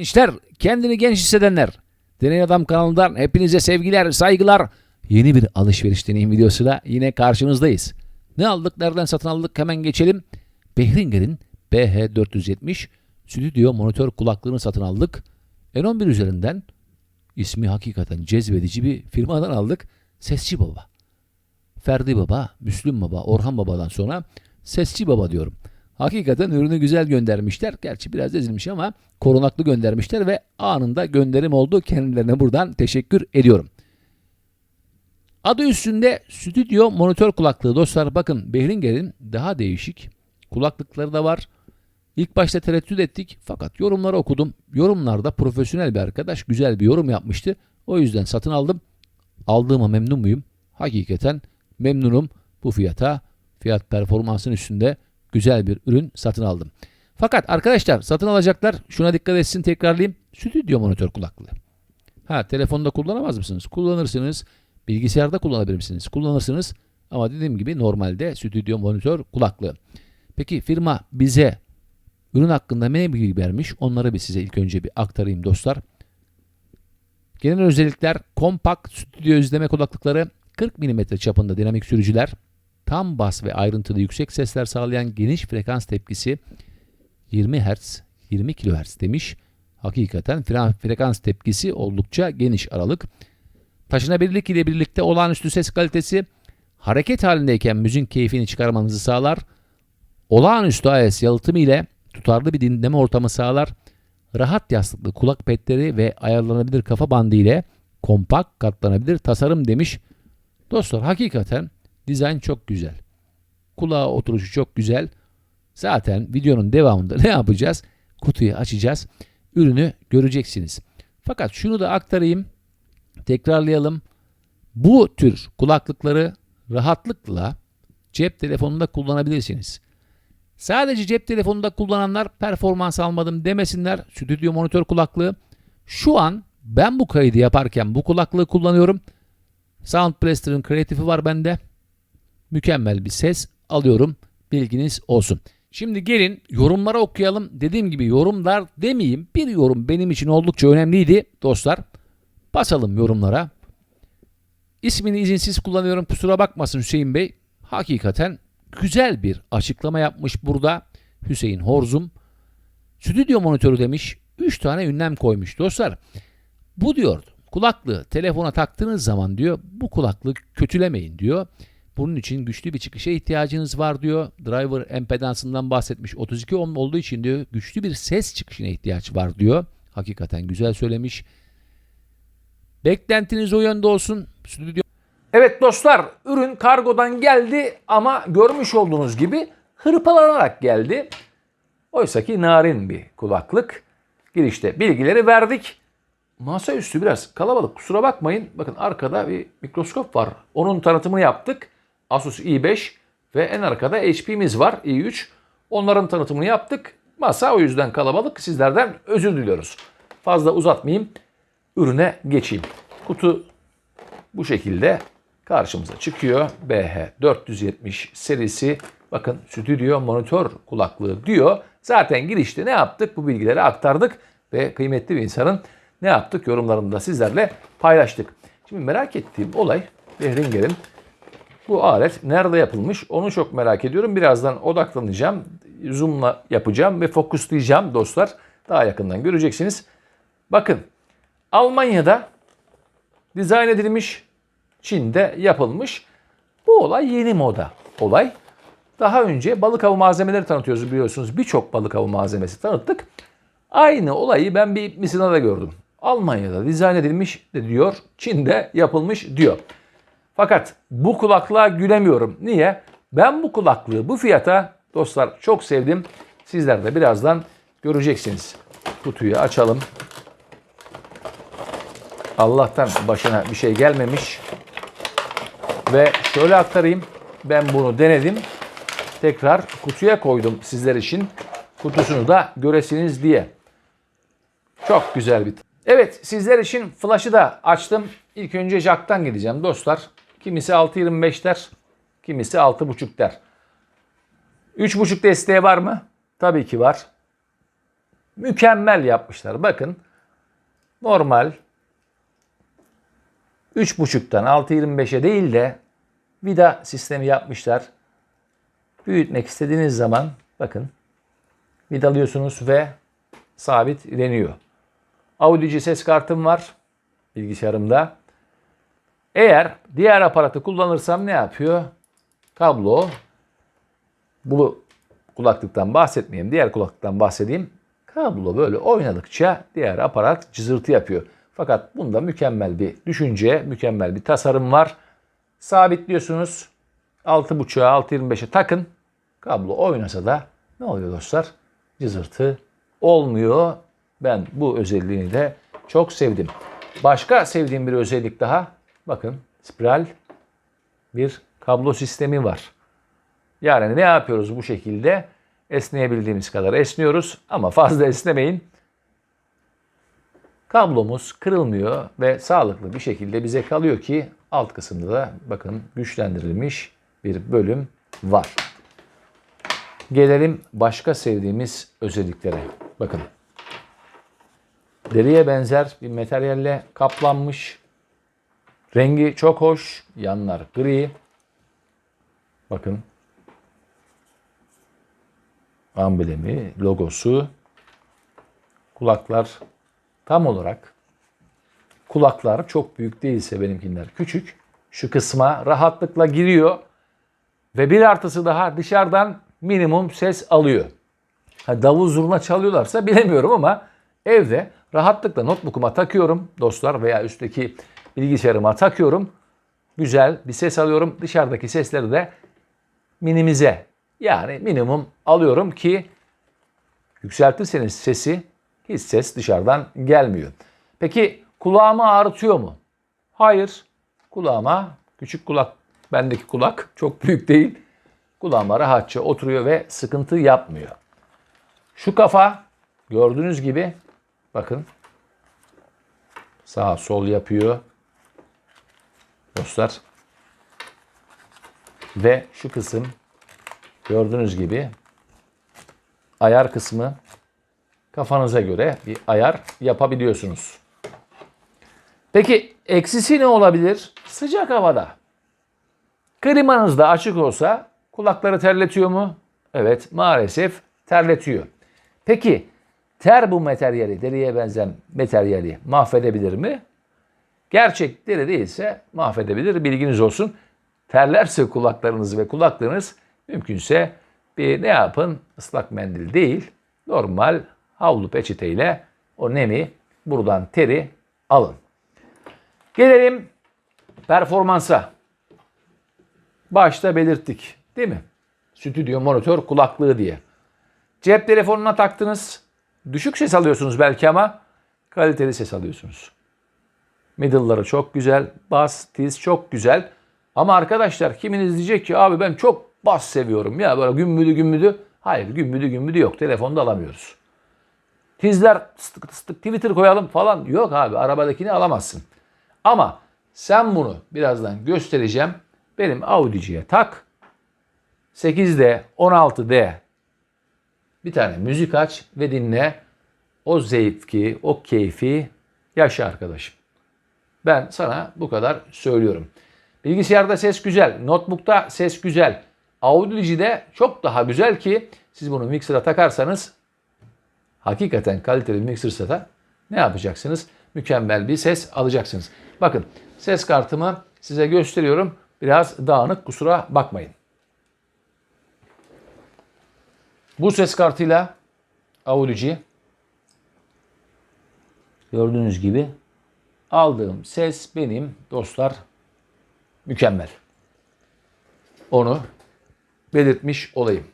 Gençler, kendini genç hissedenler. Deney Adam kanalından hepinize sevgiler, saygılar. Yeni bir alışveriş deneyim videosuyla yine karşınızdayız. Ne aldık, nereden satın aldık hemen geçelim. Behringer'in BH470 stüdyo monitör kulaklığını satın aldık. N11 üzerinden ismi hakikaten cezbedici bir firmadan aldık. Sesçi Baba. Ferdi Baba, Müslüm Baba, Orhan Baba'dan sonra Sesçi Baba diyorum. Hakikaten ürünü güzel göndermişler. Gerçi biraz ezilmiş ama korunaklı göndermişler ve anında gönderim oldu. Kendilerine buradan teşekkür ediyorum. Adı üstünde stüdyo monitör kulaklığı dostlar. Bakın Behringer'in daha değişik kulaklıkları da var. İlk başta tereddüt ettik fakat yorumları okudum. Yorumlarda profesyonel bir arkadaş güzel bir yorum yapmıştı. O yüzden satın aldım. Aldığıma memnun muyum? Hakikaten memnunum. Bu fiyata fiyat performansın üstünde güzel bir ürün satın aldım. Fakat arkadaşlar satın alacaklar şuna dikkat etsin tekrarlayayım. Stüdyo monitör kulaklığı. Ha telefonda kullanamaz mısınız? Kullanırsınız. Bilgisayarda kullanabilir misiniz? Kullanırsınız. Ama dediğim gibi normalde stüdyo monitör kulaklığı. Peki firma bize ürün hakkında ne bilgi vermiş? Onları bir size ilk önce bir aktarayım dostlar. Genel özellikler kompakt stüdyo izleme kulaklıkları 40 mm çapında dinamik sürücüler, tam bas ve ayrıntılı yüksek sesler sağlayan geniş frekans tepkisi 20 Hz, 20 kHz demiş. Hakikaten fre- frekans tepkisi oldukça geniş aralık. Taşınabilirlik ile birlikte olağanüstü ses kalitesi hareket halindeyken müzik keyfini çıkarmanızı sağlar. Olağanüstü AS yalıtımı ile tutarlı bir dinleme ortamı sağlar. Rahat yastıklı kulak petleri ve ayarlanabilir kafa bandı ile kompakt katlanabilir tasarım demiş. Dostlar hakikaten dizayn çok güzel. Kulağa oturuşu çok güzel. Zaten videonun devamında ne yapacağız? Kutuyu açacağız. Ürünü göreceksiniz. Fakat şunu da aktarayım. Tekrarlayalım. Bu tür kulaklıkları rahatlıkla cep telefonunda kullanabilirsiniz. Sadece cep telefonunda kullananlar performans almadım demesinler. Stüdyo monitör kulaklığı. Şu an ben bu kaydı yaparken bu kulaklığı kullanıyorum. Sound Blaster'ın kreatifi var bende. Mükemmel bir ses alıyorum. Bilginiz olsun. Şimdi gelin yorumlara okuyalım. Dediğim gibi yorumlar demeyeyim. Bir yorum benim için oldukça önemliydi dostlar. Basalım yorumlara. İsmini izinsiz kullanıyorum. Kusura bakmasın Hüseyin Bey. Hakikaten güzel bir açıklama yapmış burada Hüseyin Horzum. Stüdyo monitörü demiş. 3 tane ünlem koymuş dostlar. Bu diyor kulaklığı telefona taktığınız zaman diyor bu kulaklığı kötülemeyin diyor. Bunun için güçlü bir çıkışa ihtiyacınız var diyor. Driver empedansından bahsetmiş. 32 ohm olduğu için diyor güçlü bir ses çıkışına ihtiyaç var diyor. Hakikaten güzel söylemiş. Beklentiniz o yönde olsun. Stüdyo Evet dostlar ürün kargodan geldi ama görmüş olduğunuz gibi hırpalanarak geldi. Oysa ki narin bir kulaklık. Girişte bilgileri verdik. Masaüstü biraz kalabalık kusura bakmayın. Bakın arkada bir mikroskop var. Onun tanıtımını yaptık. Asus i5 ve en arkada HP'miz var i3. Onların tanıtımını yaptık. Masa o yüzden kalabalık. Sizlerden özür diliyoruz. Fazla uzatmayayım. Ürüne geçeyim. Kutu bu şekilde karşımıza çıkıyor. BH470 serisi bakın stüdyo monitör kulaklığı diyor. Zaten girişte ne yaptık? Bu bilgileri aktardık ve kıymetli bir insanın ne yaptık? Yorumlarında sizlerle paylaştık. Şimdi merak ettiğim olay Behringer'in bu alet nerede yapılmış onu çok merak ediyorum. Birazdan odaklanacağım, zoomla yapacağım ve fokuslayacağım dostlar. Daha yakından göreceksiniz. Bakın Almanya'da dizayn edilmiş, Çin'de yapılmış. Bu olay yeni moda olay. Daha önce balık avı malzemeleri tanıtıyoruz biliyorsunuz. Birçok balık avı malzemesi tanıttık. Aynı olayı ben bir Misina'da gördüm. Almanya'da dizayn edilmiş de diyor, Çin'de yapılmış diyor. Fakat bu kulaklığa gülemiyorum. Niye? Ben bu kulaklığı bu fiyata dostlar çok sevdim. Sizler de birazdan göreceksiniz. Kutuyu açalım. Allah'tan başına bir şey gelmemiş. Ve şöyle aktarayım. Ben bunu denedim. Tekrar kutuya koydum sizler için. Kutusunu da göresiniz diye. Çok güzel bir. Evet sizler için flash'ı da açtım. İlk önce jack'tan gideceğim dostlar. Kimisi 6.25 der. Kimisi 6.5 der. 3.5 desteği var mı? Tabii ki var. mükemmel yapmışlar. Bakın normal 3.5'tan 6.25'e değil de vida sistemi yapmışlar. Büyütmek istediğiniz zaman bakın vidalıyorsunuz ve sabitleniyor. Audici ses kartım var bilgisayarımda. Eğer diğer aparatı kullanırsam ne yapıyor? Kablo bu kulaklıktan bahsetmeyeyim. Diğer kulaklıktan bahsedeyim. Kablo böyle oynadıkça diğer aparat cızırtı yapıyor. Fakat bunda mükemmel bir düşünce, mükemmel bir tasarım var. Sabitliyorsunuz. 6.5'a 6.25'e takın. Kablo oynasa da ne oluyor dostlar? Cızırtı olmuyor. Ben bu özelliğini de çok sevdim. Başka sevdiğim bir özellik daha. Bakın spiral bir kablo sistemi var. Yani ne yapıyoruz bu şekilde? Esneyebildiğimiz kadar esniyoruz ama fazla esnemeyin. Kablomuz kırılmıyor ve sağlıklı bir şekilde bize kalıyor ki alt kısımda da bakın güçlendirilmiş bir bölüm var. Gelelim başka sevdiğimiz özelliklere. Bakın. Deriye benzer bir materyalle kaplanmış. Rengi çok hoş. Yanlar gri. Bakın. Amblemi, logosu. Kulaklar tam olarak kulaklar çok büyük değilse benimkiler küçük. Şu kısma rahatlıkla giriyor. Ve bir artısı daha dışarıdan minimum ses alıyor. Ha, davul zurna çalıyorlarsa bilemiyorum ama evde rahatlıkla notebook'uma takıyorum dostlar veya üstteki bilgisayarıma takıyorum. Güzel bir ses alıyorum. Dışarıdaki sesleri de minimize yani minimum alıyorum ki yükseltirseniz sesi hiç ses dışarıdan gelmiyor. Peki kulağımı ağrıtıyor mu? Hayır. Kulağıma küçük kulak bendeki kulak çok büyük değil. Kulağıma rahatça oturuyor ve sıkıntı yapmıyor. Şu kafa gördüğünüz gibi bakın sağ sol yapıyor. Dostlar. Ve şu kısım gördüğünüz gibi ayar kısmı kafanıza göre bir ayar yapabiliyorsunuz. Peki eksisi ne olabilir? Sıcak havada. Klimanız da açık olsa kulakları terletiyor mu? Evet maalesef terletiyor. Peki ter bu materyali, deriye benzeyen materyali mahvedebilir mi? Gerçek deri değilse mahvedebilir. Bilginiz olsun. Terlerse kulaklarınız ve kulaklığınız mümkünse bir ne yapın? Islak mendil değil. Normal havlu peçeteyle o nemi buradan teri alın. Gelelim performansa. Başta belirttik değil mi? Stüdyo monitör kulaklığı diye. Cep telefonuna taktınız. Düşük ses alıyorsunuz belki ama kaliteli ses alıyorsunuz. Middle'ları çok güzel. Bass, tiz çok güzel. Ama arkadaşlar kiminiz diyecek ki abi ben çok bas seviyorum ya böyle gümbüdü gümbüdü. Hayır gümbüdü gümbüdü yok. Telefonda alamıyoruz. Tizler ıstık ıstık Twitter koyalım falan. Yok abi arabadakini alamazsın. Ama sen bunu birazdan göstereceğim. Benim Audi'ciye tak. 8D, 16D bir tane müzik aç ve dinle. O zevki, o keyfi yaşa arkadaşım. Ben sana bu kadar söylüyorum. Bilgisayarda ses güzel, notebook'ta ses güzel. Audici'de çok daha güzel ki siz bunu mixer'a takarsanız hakikaten kaliteli bir mixer'sa da ne yapacaksınız? Mükemmel bir ses alacaksınız. Bakın ses kartımı size gösteriyorum. Biraz dağınık kusura bakmayın. Bu ses kartıyla Audici gördüğünüz gibi aldığım ses benim dostlar mükemmel. Onu belirtmiş olayım.